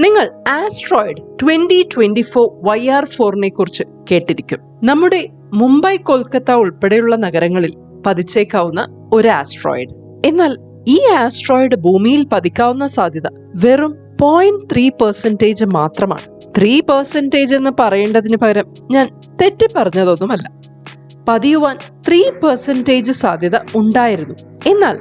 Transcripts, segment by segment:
നിങ്ങൾ asteroid twenty twenty four Y R ഫോറിനെ കുറിച്ച് കേട്ടിരിക്കും. നമ്മുടെ മുംബൈ കൊൽക്കത്ത ഉൾപ്പെടെയുള്ള നഗരങ്ങളിൽ പതിച്ചേക്കാവുന്ന ഒരു ആസ്ട്രോയിഡ് എന്നാൽ ഈ ആസ്ട്രോയിഡ് ഭൂമിയിൽ പതിക്കാവുന്ന സാധ്യത വെറും പോയിന്റ് ത്രീ പെർസെന്റേജ് മാത്രമാണ്. ത്രീ പെർസെന്റേജ് എന്ന് പറയേണ്ടതിന് പകരം ഞാൻ തെറ്റി പറഞ്ഞതൊന്നുമല്ല. പതിയുവാൻ ത്രീ പെർസെന്റേജ് സാധ്യത ഉണ്ടായിരുന്നു. എന്നാൽ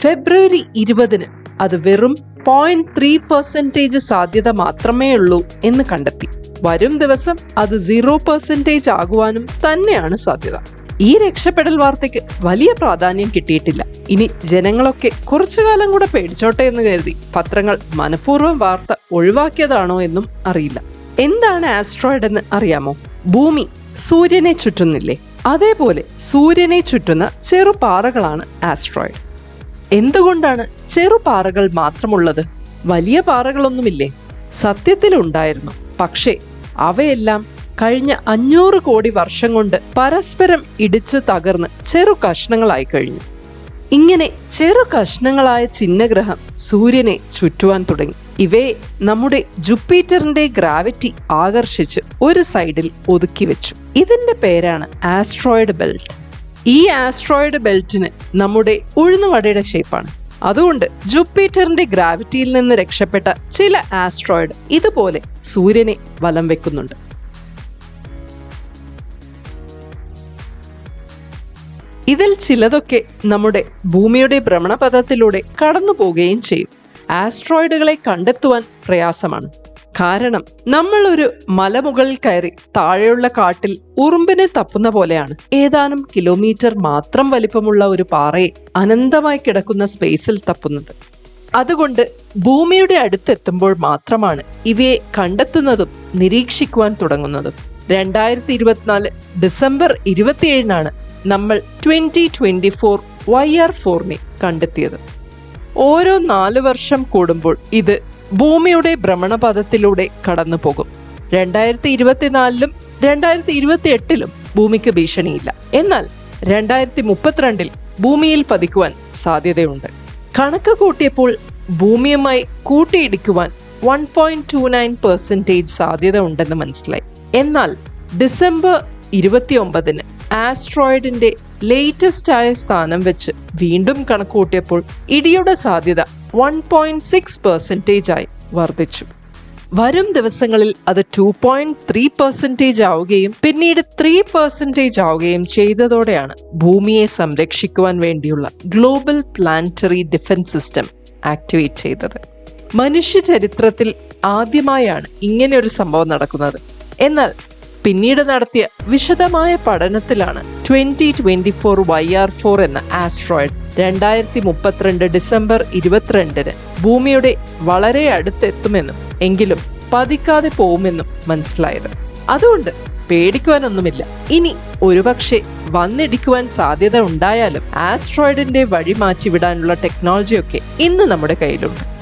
ഫെബ്രുവരി ഇരുപതിന് അത് വെറും പോയിന്റ് ത്രീ പെർസെന്റേജ് സാധ്യത മാത്രമേ ഉള്ളൂ എന്ന് കണ്ടെത്തി. വരും ദിവസം അത് സീറോ പെർസെന്റേജ് ആകുവാനും തന്നെയാണ് സാധ്യത. ഈ രക്ഷപ്പെടൽ വാർത്തയ്ക്ക് വലിയ പ്രാധാന്യം കിട്ടിയിട്ടില്ല. ഇനി ജനങ്ങളൊക്കെ കുറച്ചു കാലം കൂടെ പേടിച്ചോട്ടെ എന്ന് കരുതി പത്രങ്ങൾ മനഃപൂർവം വാർത്ത ഒഴിവാക്കിയതാണോ എന്നും അറിയില്ല. എന്താണ് ആസ്ട്രോയിഡ് എന്ന് അറിയാമോ? ഭൂമി സൂര്യനെ ചുറ്റുന്നില്ലേ? അതേപോലെ സൂര്യനെ ചുറ്റുന്ന ചെറുപാറകളാണ് ആസ്ട്രോയിഡ് എന്തുകൊണ്ടാണ് ചെറുപാറകൾ മാത്രമുള്ളത്? വലിയ പാറകളൊന്നുമില്ലേ? സത്യത്തിലുണ്ടായിരുന്നു പക്ഷേ അവയെല്ലാം കഴിഞ്ഞ അഞ്ഞൂറ് കോടി വർഷം കൊണ്ട് പരസ്പരം ഇടിച്ച് തകർന്ന് ചെറു കഷ്ണങ്ങളായി കഴിഞ്ഞു. ഇങ്ങനെ ചെറു കഷ്ണങ്ങളായ ചിഹ്നഗ്രഹം സൂര്യനെ ചുറ്റുവാൻ തുടങ്ങി. ഇവയെ നമ്മുടെ ജുപ്പീറ്ററിന്റെ ഗ്രാവിറ്റി ആകർഷിച്ച് ഒരു സൈഡിൽ ഒതുക്കി വെച്ചു. ഇതിന്റെ പേരാണ് ആസ്ട്രോയിഡ് ബെൽറ്റ്. ഈ ആസ്ട്രോയിഡ് ബെൽറ്റിന് നമ്മുടെ ഉഴുന്നുവടയുടെ ഷേപ്പാണ് അതുകൊണ്ട് ജുപ്പിറ്ററിന്റെ ഗ്രാവിറ്റിയിൽ നിന്ന് രക്ഷപ്പെട്ട ചില ആസ്ട്രോയിഡ് ഇതുപോലെ സൂര്യനെ വലം വെക്കുന്നുണ്ട്. ഇതിൽ ചിലതൊക്കെ നമ്മുടെ ഭൂമിയുടെ ഭ്രമണപഥത്തിലൂടെ കടന്നു പോവുകയും ചെയ്യും. ആസ്ട്രോയിഡുകളെ കണ്ടെത്തുവാൻ പ്രയാസമാണ്. കാരണം നമ്മൾ ഒരു മലമുകളിൽ കയറി താഴെയുള്ള കാട്ടിൽ ഉറുമ്പിനെ തപ്പുന്ന പോലെയാണ്. ഏതാനും കിലോമീറ്റർ മാത്രം വലിപ്പമുള്ള ഒരു പാറയെ അനന്തമായി കിടക്കുന്ന സ്പേസിൽ തപ്പുന്നത്. അതുകൊണ്ട് ഭൂമിയുടെ അടുത്തെത്തുമ്പോൾ മാത്രമാണ് ഇവയെ കണ്ടെത്തുന്നതും നിരീക്ഷിക്കുവാൻ തുടങ്ങുന്നതും. രണ്ടായിരത്തി ഇരുപത്തിനാല് ഡിസംബർ ഇരുപത്തിയേഴിനാണ് നമ്മൾ twenty twenty four Y R ഫോറിനെ കണ്ടെത്തിയത്. ഓരോ നാല് വർഷം കൂടുമ്പോൾ ഇത് ഭൂമിയുടെ ഭ്രമണപഥത്തിലൂടെ കടന്നു പോകും രണ്ടായിരത്തി ഇരുപത്തിനാലിലും രണ്ടായിരത്തി ഇരുപത്തി എട്ടിലും ഭൂമിക്ക് ഭീഷണിയില്ല. എന്നാൽ രണ്ടായിരത്തി മുപ്പത്തിരണ്ടിൽ ഭൂമിയിൽ പതിക്കുവാൻ സാധ്യതയുണ്ട്. കണക്ക് കൂട്ടിയപ്പോൾ ഭൂമിയുമായി കൂട്ടിയിടിക്കുവാൻ one point two nine percentage സാധ്യത ഉണ്ടെന്ന് മനസ്സിലായി. എന്നാൽ ഡിസംബർ ഇരുപത്തിയൊമ്പതിന് ആസ്ട്രോയിഡിന്റെ ലേറ്റസ്റ്റ് ആയ സ്ഥാനം വെച്ച് വീണ്ടും കണക്കുകൂട്ടിയപ്പോൾ ഇടിയുടെ സാധ്യത വൺ പോയിന്റ് സിക്സ് പെർസെന്റേജ് ആയി വർദ്ധിച്ചു. വരും ദിവസങ്ങളിൽ അത് ടു പോയിന്റ് ത്രീ പെർസെന്റേജ് ആവുകയും പിന്നീട് ത്രീ പെർസെന്റേജ് ആവുകയും ചെയ്തതോടെയാണ് ഭൂമിയെ സംരക്ഷിക്കുവാൻ വേണ്ടിയുള്ള global planetary defence system activate ചെയ്തത്. മനുഷ്യ ചരിത്രത്തിൽ ആദ്യമായാണ് ഇങ്ങനെ ഒരു സംഭവം നടക്കുന്നത്. എന്നാൽ പിന്നീട് നടത്തിയ വിശദമായ പഠനത്തിലാണ് twenty twenty four Y R four എന്ന ആസ്ട്രോയിഡ് രണ്ടായിരത്തി മുപ്പത്തിരണ്ട് ഡിസംബർ ഇരുപത്തിരണ്ടിന് ഭൂമിയുടെ വളരെ അടുത്തെത്തുമെന്നും എങ്കിലും പതിക്കാതെ പോകുമെന്നും മനസ്സിലായത്. അതുകൊണ്ട് പേടിക്കുവാനൊന്നുമില്ല. ഇനി ഒരുപക്ഷെ വന്നിടിക്കുവാൻ സാധ്യത ഉണ്ടായാലും ആസ്ട്രോയിഡിന്റെ വഴി മാറ്റിവിടാനുള്ള ടെക്നോളജിയൊക്കെ ഇന്ന് നമ്മുടെ കയ്യിലുണ്ട്.